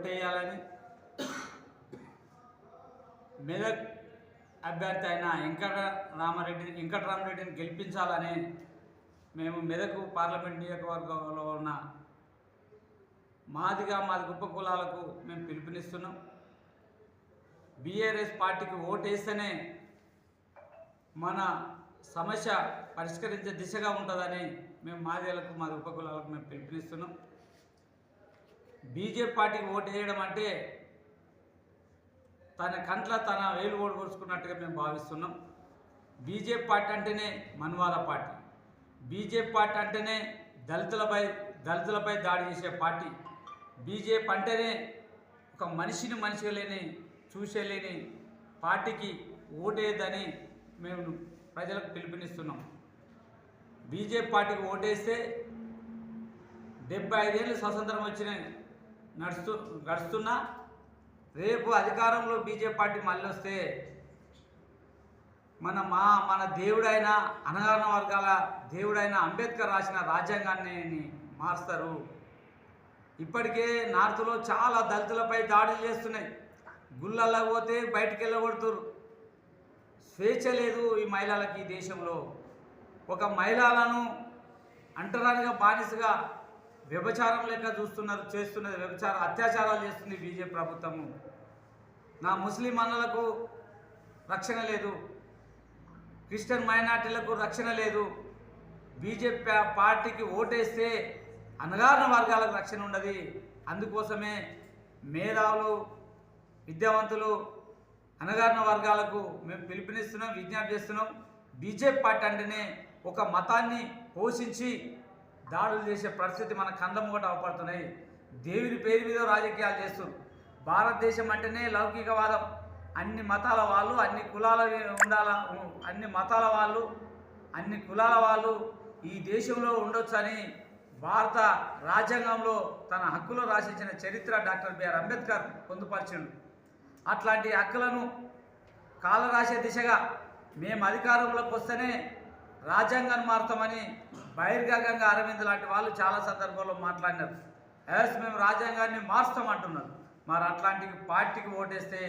ఓటేయాలని మెదక్ అభ్యర్థి అయిన వెంకట రామారెడ్డి వెంకటరామరెడ్డిని గెలిపించాలని మేము మెదక్ పార్లమెంట్ నియోజకవర్గంలో ఉన్న మాదిగా మాది గొప్ప కులాలకు మేము పిలుపునిస్తున్నాం. బీఆర్ఎస్ పార్టీకి ఓటేస్తేనే మన సమస్య పరిష్కరించే దిశగా ఉంటుందని మేము మాదిగలకు మాది ఉపకులాలకు మేము పిలుపునిస్తున్నాం. బీజేపీ పార్టీకి ఓటు వేయడం అంటే తన కంట్ల తన వేలు ఓడి పోసుకున్నట్టుగా మేము భావిస్తున్నాం. బీజేపీ పార్టీ అంటేనే మన్వాద పార్టీ. బీజేపీ పార్టీ అంటేనే దళితులపై దళితులపై దాడి చేసే పార్టీ. బీజేపీ అంటేనే ఒక మనిషిని మనిషిగా లేని చూసేలేని పార్టీకి ఓటేదని మేము ప్రజలకు పిలుపునిస్తున్నాం. బీజేపీ పార్టీకి ఓటేస్తే డెబ్బై ఐదేళ్ళు స్వతంత్రం వచ్చినాయి. నడుస్తూ గడుస్తున్నా రేపు అధికారంలో బీజేపీ పార్టీ మళ్ళీ వస్తే మన మా మన దేవుడైన అనగారణ వర్గాల దేవుడైన అంబేద్కర్ రాసిన రాజ్యాంగాన్ని మారుస్తారు. ఇప్పటికే నార్త్లో చాలా దళితులపై దాడులు చేస్తున్నాయి. గుళ్ళల్లో పోతే బయటికి వెళ్ళగొడుతురు. స్వేచ్ఛ లేదు ఈ మహిళలకి ఈ దేశంలో. ఒక మహిళలను అంటరానిగా బానిసగా వ్యభచారం లెక్క చూస్తున్నారు చేస్తున్నది వ్యభచార అత్యాచారాలు చేస్తుంది బీజేపీ ప్రభుత్వము. నా ముస్లిం అన్నలకు రక్షణ లేదు. క్రిస్టియన్ మైనార్టీలకు రక్షణ లేదు. బీజేపీ పార్టీకి ఓటేస్తే అనగారిన వర్గాలకు రక్షణ ఉండదు. అందుకోసమే మేధావులు విద్యావంతులు అనగారిన వర్గాలకు మేము పిలుపునిస్తున్నాం విజ్ఞప్తి చేస్తున్నాం. బీజేపీ పార్టీ అంటేనే ఒక మతాన్ని పోషించి దాడులు చేసే పరిస్థితి మన కందం కూడా అవపడుతున్నాయి. దేవుని పేరు మీద రాజకీయాలు చేస్తున్నారు భారతదేశం అంటేనే లౌకికవాదం. అన్ని మతాల వాళ్ళు అన్ని కులాల ఉండాల అన్ని మతాల వాళ్ళు అన్ని కులాల వాళ్ళు ఈ దేశంలో ఉండొచ్చని భారత రాజ్యాంగంలో తన హక్కులు రాసించిన చరిత్ర డాక్టర్ బిఆర్ అంబేద్కర్ పొందుపరిచిండు. అట్లాంటి హక్కులను కాలరాసే దిశగా మేము అధికారంలోకి వస్తేనే రాజ్యాంగాన్ని మారుతామని బహిర్గంగా అరవింద్ లాంటి వాళ్ళు చాలా సందర్భాల్లో మాట్లాడినారు. ఎస్ మేము రాజ్యాంగాన్ని మారుస్తామంటున్నారు. మరి అట్లాంటి పార్టీకి ఓటేస్తే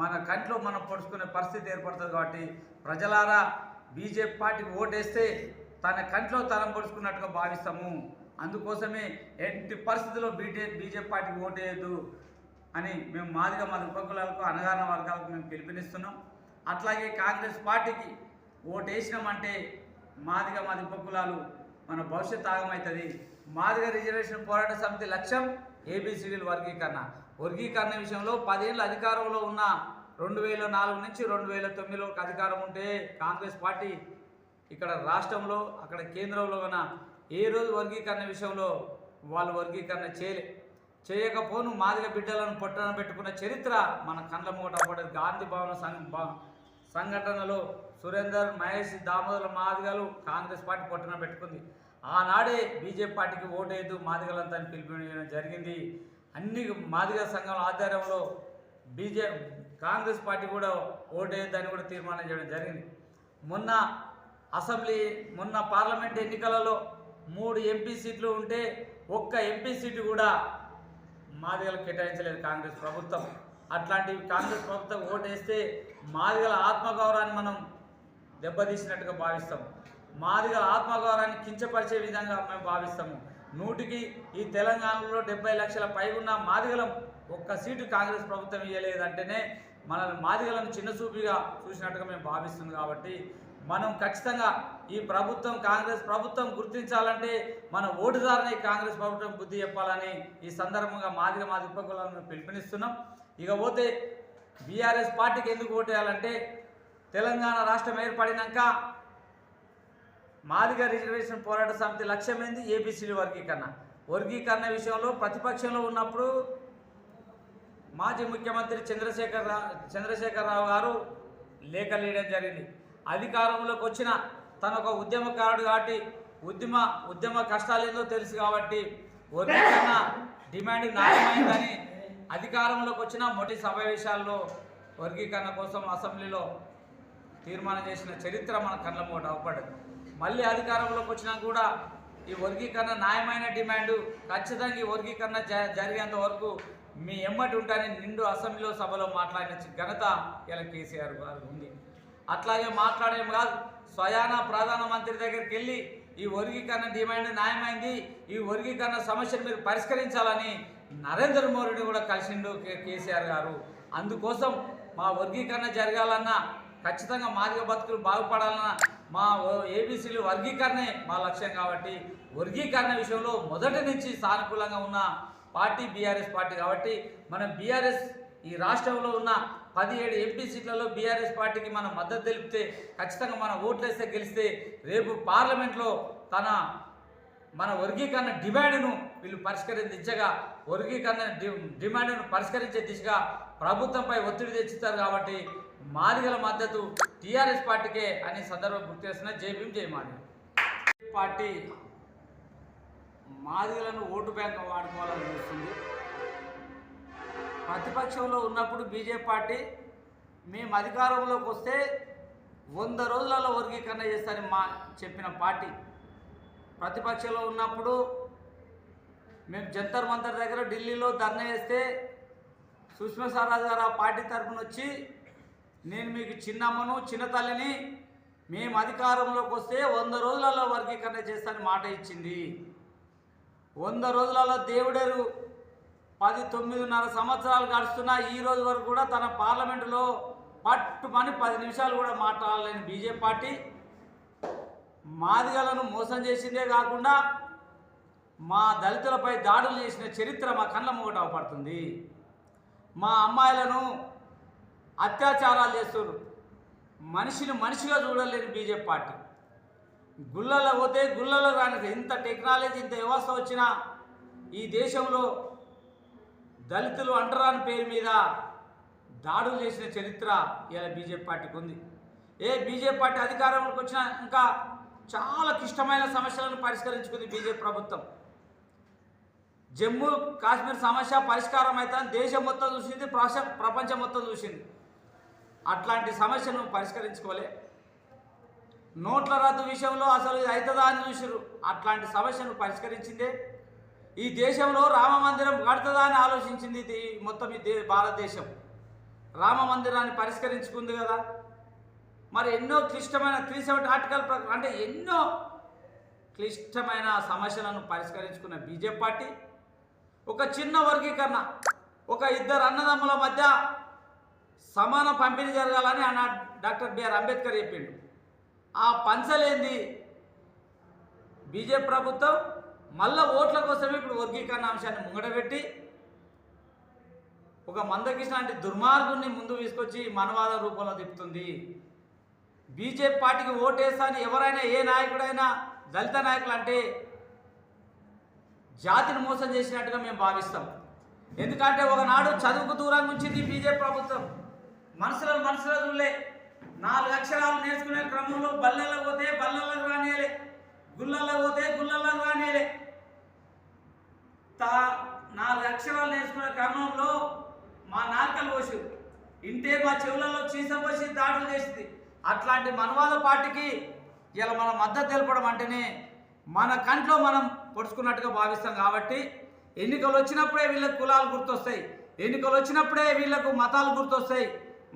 మన కంట్లో మనం పొడుచుకునే పరిస్థితి ఏర్పడుతుంది కాబట్టి ప్రజలారా బీజేపీ పార్టీకి ఓటేస్తే తన కంట్లో తరం పొడుచుకున్నట్టుగా భావిస్తాము. అందుకోసమే ఎట్టి పరిస్థితుల్లో బీజే బీజేపీ పార్టీకి ఓటేయద్దు అని మేము మాదిగా మాది ఉపకులాలకు అనగాన వర్గాలకు మేము పిలుపునిస్తున్నాం. అట్లాగే కాంగ్రెస్ పార్టీకి ఓటేసినామంటే మాదిగా మాది ఉపకులాలు మన భవిష్యత్ ఆగమవుతుంది మాదిగా రిజర్వేషన్ పోరాట సమితి లక్ష్యం ఏబిసిడీల వర్గీకరణ. వర్గీకరణ విషయంలో పదేళ్ళు అధికారంలో ఉన్న రెండు వేల నాలుగు నుంచి రెండు వేల తొమ్మిదిలో అధికారం ఉంటే కాంగ్రెస్ పార్టీ ఇక్కడ రాష్ట్రంలో అక్కడ కేంద్రంలో ఉన్న ఏ రోజు వర్గీకరణ విషయంలో వాళ్ళు వర్గీకరణ చేయలే. చేయకపోను మాదిగ బిడ్డలను పొట్టన పెట్టుకున్న చరిత్ర మన కండ్ల మూట పడేది గాంధీ భవన సంఘ సంఘటనలో సురేందర్ మహేష్ దామోదర మాదిగలు కాంగ్రెస్ పార్టీ పొట్టన పెట్టుకుంది. ఆనాడే బీజేపీ పార్టీకి ఓటేయద్దు మాదిగలంతా అని పిలుపునియడం జరిగింది. అన్ని మాదిగ సంఘం ఆధ్వర్యంలో బీజే కాంగ్రెస్ పార్టీ కూడా ఓటేయద్దని కూడా తీర్మానం చేయడం జరిగింది. మొన్న అసెంబ్లీ మొన్న పార్లమెంట్ ఎన్నికలలో మూడు ఎంపీ సీట్లు ఉంటే ఒక్క ఎంపీ సీటు కూడా మాదిగలకు కేటాయించలేదు కాంగ్రెస్ ప్రభుత్వం. అట్లాంటి కాంగ్రెస్ ప్రభుత్వం ఓటేస్తే మాదిగల ఆత్మగౌరవాన్ని మనం దెబ్బతీసినట్టుగా భావిస్తాం. మాదిగల ఆత్మగౌరవాన్ని కించపరిచే విధంగా మేము భావిస్తాము. నూటికి ఈ తెలంగాణలో డెబ్బై లక్షల పై ఉన్న మాదిగలం ఒక్క సీటు కాంగ్రెస్ ప్రభుత్వం ఇవ్వలేదంటేనే మన మాదిగలను చిన్నచూపిగా చూసినట్టుగా మేము భావిస్తుంది కాబట్టి మనం ఖచ్చితంగా ఈ ప్రభుత్వం కాంగ్రెస్ ప్రభుత్వం గుర్తించాలంటే మన ఓటుదారుని కాంగ్రెస్ ప్రభుత్వం బుద్ధి చెప్పాలని ఈ సందర్భంగా మాదిగ మాది ఉపకులను పిలుపునిస్తున్నాం. ఇక పోతే బీఆర్ఎస్ పార్టీకి ఎందుకు ఓటేయాలంటే తెలంగాణ రాష్ట్రం ఏర్పడినాక మాదిగ రిజర్వేషన్ పోరాట సమితి లక్ష్యం ఏంది ఏబిసిడి వర్గీకరణ. వర్గీకరణ విషయంలో ప్రతిపక్షంలో ఉన్నప్పుడు మాజీ ముఖ్యమంత్రి చంద్రశేఖర్ చంద్రశేఖరరావు గారు లేఖ లేయడం జరిగింది. అధికారంలోకి వచ్చిన తను ఒక ఉద్యమకారుడు కాబట్టి ఉద్యమ ఉద్యమ కష్టాలు ఏందో తెలుసు కాబట్టి వర్గీకరణ డిమాండ్ న్యాయమైందని అధికారంలోకి వచ్చిన మొదటి సమావేశాల్లో వర్గీకరణ కోసం అసెంబ్లీలో తీర్మానం చేసిన చరిత్ర మన కళ్ళ మూట అవపడదు మళ్ళీ అధికారంలోకి వచ్చినా కూడా ఈ వర్గీకరణ న్యాయమైన డిమాండ్ ఖచ్చితంగా ఈ వర్గీకరణ జ- జరిగేంత వరకు మీ ఎమ్మటి ఉంటారని నిండు అసెంబ్లీలో సభలో మాట్లాడిన ఘనత ఇలా కేసీఆర్ గారు ఉంది. అట్లాగే మాట్లాడేం కాదు స్వయాన ప్రధానమంత్రి దగ్గరికి వెళ్ళి ఈ వర్గీకరణ డిమాండ్ న్యాయమైంది ఈ వర్గీకరణ సమస్యను మీరు పరిష్కరించాలని నరేంద్ర మోడీని కూడా కలిసిండు కేసీఆర్ గారు. అందుకోసం మా వర్గీకరణ జరగాలన్నా ఖచ్చితంగా మాదిగ బతుకులు బాగుపడాలన్నా మా ఏబీసీలు వర్గీకరణే మా లక్ష్యం కాబట్టి వర్గీకరణ విషయంలో మొదటి నుంచి సానుకూలంగా ఉన్న పార్టీ బీఆర్ఎస్ పార్టీ కాబట్టి మనం బీఆర్ఎస్ ఈ రాష్ట్రంలో ఉన్న పదిహేడు ఎంపీ సీట్లలో బీఆర్ఎస్ పార్టీకి మనం మద్దతు తెలిపితే ఖచ్చితంగా మన ఓట్లేస్తే గెలిస్తే రేపు పార్లమెంట్లో తన మన వర్గీకరణ డిమాండ్ను వీళ్ళు పరిష్కరించగా వర్గీకరణ డి- డిమాండ్ను పరిష్కరించే దిశగా ప్రభుత్వంపై ఒత్తిడి తెచ్చుతారు కాబట్టి మాదిగల మద్దతు టీఆర్ఎస్ పార్టీకే అని సందర్భం గుర్తు చేస్తున్న జేపీఎం జయమాని పార్టీ మాదిగలను ఓటు బ్యాంక్ వాడుకోవాలని చూస్తుంది. ప్రతిపక్షంలో ఉన్నప్పుడు బీజేపీ పార్టీ మేము అధికారంలోకి వస్తే వంద రోజులలో వర్గీకరణ చేస్తారని మా చెప్పిన పార్టీ. ప్రతిపక్షంలో ఉన్నప్పుడు మేము జంతర్ మంతర్ దగ్గర ఢిల్లీలో ధర్నా చేస్తే సుష్మా స్వరాజ్ గారు ఆ పార్టీ తరఫున వచ్చి నేను మీకు చిన్నమ్మను చిన్న తల్లిని మేము అధికారంలోకి వస్తే వంద రోజులలో వర్గీకరణ చేస్తానని మాట ఇచ్చింది. వంద రోజులలో దేవుడేరు పది తొమ్మిదిన్నర సంవత్సరాలు గడుస్తున్నా ఈ రోజు వరకు కూడా తన పార్లమెంటులో పట్టుమని పది నిమిషాలు కూడా మాట్లాడలేని బీజేపీ పార్టీ. మాదిగలను మోసం చేసిందే కాకుండా మా దళితులపై దాడులు చేసిన చరిత్ర మా కళ్ళ మూగట అవపడుతుంది మా అమ్మాయిలను అత్యాచారాలు చేస్తున్నారు. మనిషిని మనిషిగా చూడలేని బీజేపీ పార్టీ. గుళ్ళలో పోతే గుళ్ళలో రాని ఇంత టెక్నాలజీ ఇంత వ్యవస్థ వచ్చినా ఈ దేశంలో దళితులు అంటరాని పేరు మీద దాడులు చేసిన చరిత్ర ఇలా బీజేపీ పార్టీకి ఉంది. ఏ బీజేపీ పార్టీ అధికారంలోకి వచ్చినా ఇంకా చాలా క్లిష్టమైన సమస్యలను పరిష్కరించుకుంది బీజేపీ ప్రభుత్వం. జమ్మూ కాశ్మీర్ సమస్య పరిష్కారం అయితే దేశం మొత్తం చూసింది ప్రపంచం మొత్తం చూసింది. అట్లాంటి సమస్యను పరిష్కరించుకోలే. నోట్ల రద్దు విషయంలో అసలు ఇది అవుతుందా అని చూసిరు అట్లాంటి సమస్యను పరిష్కరించిందే. ఈ దేశంలో రామ మందిరం కడుతుందా అని ఆలోచించింది ఇది మొత్తం ఈ దే భారతదేశం. రామ మందిరాన్ని పరిష్కరించుకుంది కదా. మరి ఎన్నో క్లిష్టమైన త్రీ సెవెంటీ ఆర్టికల్ ప్రకారం అంటే ఎన్నో క్లిష్టమైన సమస్యలను పరిష్కరించుకున్న బీజేపీ పార్టీ ఒక చిన్న వర్గీకరణ ఒక ఇద్దరు అన్నదమ్ముల మధ్య సమాన పంపిణీ జరగాలని అన్న డాక్టర్ బిఆర్ అంబేద్కర్ చెప్పిండు. ఆ పంచలేంది? బీజేపీ ప్రభుత్వం మళ్ళా ఓట్ల కోసమే ఇప్పుడు వర్గీకరణ అంశాన్ని ముంగడబెట్టి ఒక మందకృష్ణ అంటే దుర్మార్గుని ముందు తీసుకొచ్చి మనవాద రూపంలో తిప్పుతుంది. బీజేపీ పార్టీకి ఓటేస్తాను ఎవరైనా ఏ నాయకుడైనా దళిత నాయకులు అంటే జాతిని మోసం చేసినట్టుగా మేము భావిస్తాం. ఎందుకంటే ఒకనాడు చదువుకు దూరం ఉంచింది బీజేపీ ప్రభుత్వం. మనసులో మనసులో చూడలే. నాలుగు అక్షరాలు నేర్చుకునే క్రమంలో బల్లెల్లో పోతే బల్లల్లో రానియలే. గుళ్ళల్లో పోతే గుళ్ళల్లో రానియలే. తా నాలుగు అక్షరాలు నేర్చుకునే క్రమంలో మా నాలుకలు పోసి ఇంటే మా చెవులలో చీసం పోసి దాడులు చేసింది. అట్లాంటి మనవాద పార్టీకి ఇలా మన మద్దతు తెలపడం అంటేనే మన కంట్లో మనం పొడుచుకున్నట్టుగా భావిస్తాం కాబట్టి ఎన్నికలు వచ్చినప్పుడే వీళ్ళకి కులాలు గుర్తొస్తాయి ఎన్నికలు వచ్చినప్పుడే వీళ్ళకు మతాలు గుర్తొస్తాయి.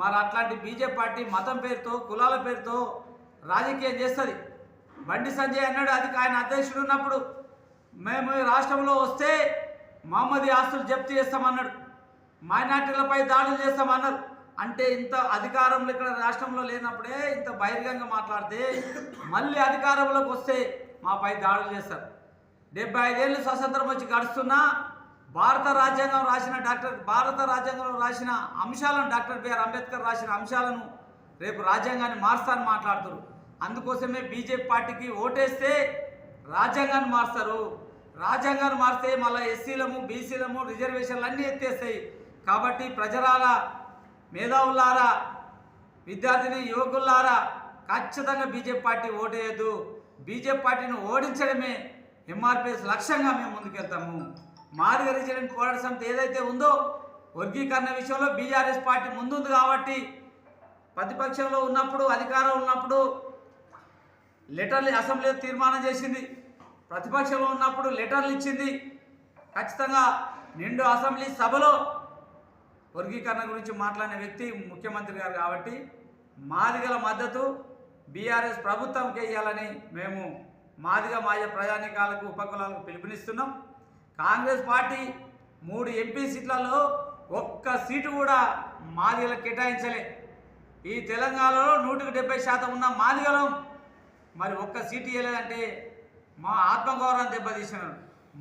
మరి అట్లాంటి బీజేపీ పార్టీ మతం పేరుతో కులాల పేరుతో రాజకీయం చేస్తుంది. బండి సంజయ్ అన్నాడు అది ఆయన అధ్యక్షుడు ఉన్నప్పుడు మేము రాష్ట్రంలో వస్తే మహమ్మదీ ఆస్తులు జప్తు చేస్తామన్నాడు. మైనార్టీలపై దాడులు చేస్తామన్నారు. అంటే ఇంత అధికారంలో ఇక్కడ రాష్ట్రంలో లేనప్పుడే ఇంత బహిర్గంగా మాట్లాడితే మళ్ళీ అధికారంలోకి వస్తే మాపై దాడులు చేస్తారు. డెబ్బై ఐదేళ్ళు స్వతంత్రం వచ్చి గడుస్తున్నా భారత రాజ్యాంగం రాసిన డాక్టర్ భారత రాజ్యాంగంలో రాసిన అంశాలను డాక్టర్ బిఆర్ అంబేద్కర్ రాసిన అంశాలను రేపు రాజ్యాంగాన్ని మారుస్తానని మాట్లాడుతారు. అందుకోసమే బీజేపీ పార్టీకి ఓటేస్తే రాజ్యాంగాన్ని మారుస్తారు. రాజ్యాంగాన్ని మారితే మళ్ళీ ఎస్సీలము బీసీలము రిజర్వేషన్లు అన్నీ ఎత్తేస్తాయి. కాబట్టి ప్రజల మేధావులారా విద్యార్థిని యువకులారా ఖచ్చితంగా బీజేపీ పార్టీ ఓటేయద్దు. బీజేపీ పార్టీని ఓడించడమే ఎంఆర్పిఎస్ లక్ష్యంగా మేము ముందుకెళ్తాము. మాదిగ రిజనెంట్ పోరాట సమితి ఏదైతే ఉందో వర్గీకరణ విషయంలో బీఆర్ఎస్ పార్టీ ముందుంది కాబట్టి ప్రతిపక్షంలో ఉన్నప్పుడు అధికారం ఉన్నప్పుడు లెటర్లు అసెంబ్లీ తీర్మానం చేసింది. ప్రతిపక్షంలో ఉన్నప్పుడు లెటర్లు ఇచ్చింది. ఖచ్చితంగా నిండు అసెంబ్లీ సభలో వర్గీకరణ గురించి మాట్లాడిన వ్యక్తి ముఖ్యమంత్రి గారు కాబట్టి మాదిగల మద్దతు బీఆర్ఎస్ ప్రభుత్వంకి ఇవ్వాలని మేము మాదిగ మాయ ప్రయాణికాలకు ఉపకులాలకు పిలుపునిస్తున్నాం. కాంగ్రెస్ పార్టీ మూడు ఎంపీ సీట్లలో ఒక్క సీటు కూడా మాదిగలకు కేటాయించలే. ఈ తెలంగాణలో నూటికి డెబ్బై శాతం ఉన్న మాదిగలం మరి ఒక్క సీటు ఇవ్వలేదంటే మా ఆత్మగౌరవం దెబ్బతీసినారు.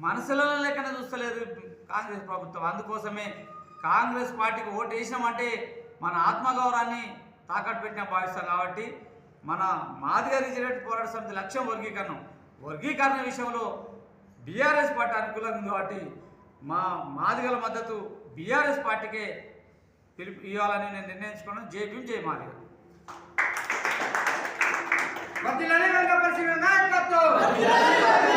మనసులలో లెక్కన చూస్తలేదు కాంగ్రెస్ ప్రభుత్వం. అందుకోసమే కాంగ్రెస్ పార్టీకి ఓటు వేసినామంటే మన ఆత్మగౌరవాన్ని తాకట్టు పెట్టిన భావిస్తాం కాబట్టి మన మాదిగ రిజర్వేట్ పోరాట సమితి లక్ష్యం వర్గీకరణం. వర్గీకరణ విషయంలో బీఆర్ఎస్ పార్టీ అనుకూలంగా ఉంది కాబట్టి మా మాదిగల మద్దతు బీఆర్ఎస్ పార్టీకే పిలుపు ఇవ్వాలని నేను నిర్ణయించుకున్నాను. జేపీ జయ మాదిగ. నాయకత్వం.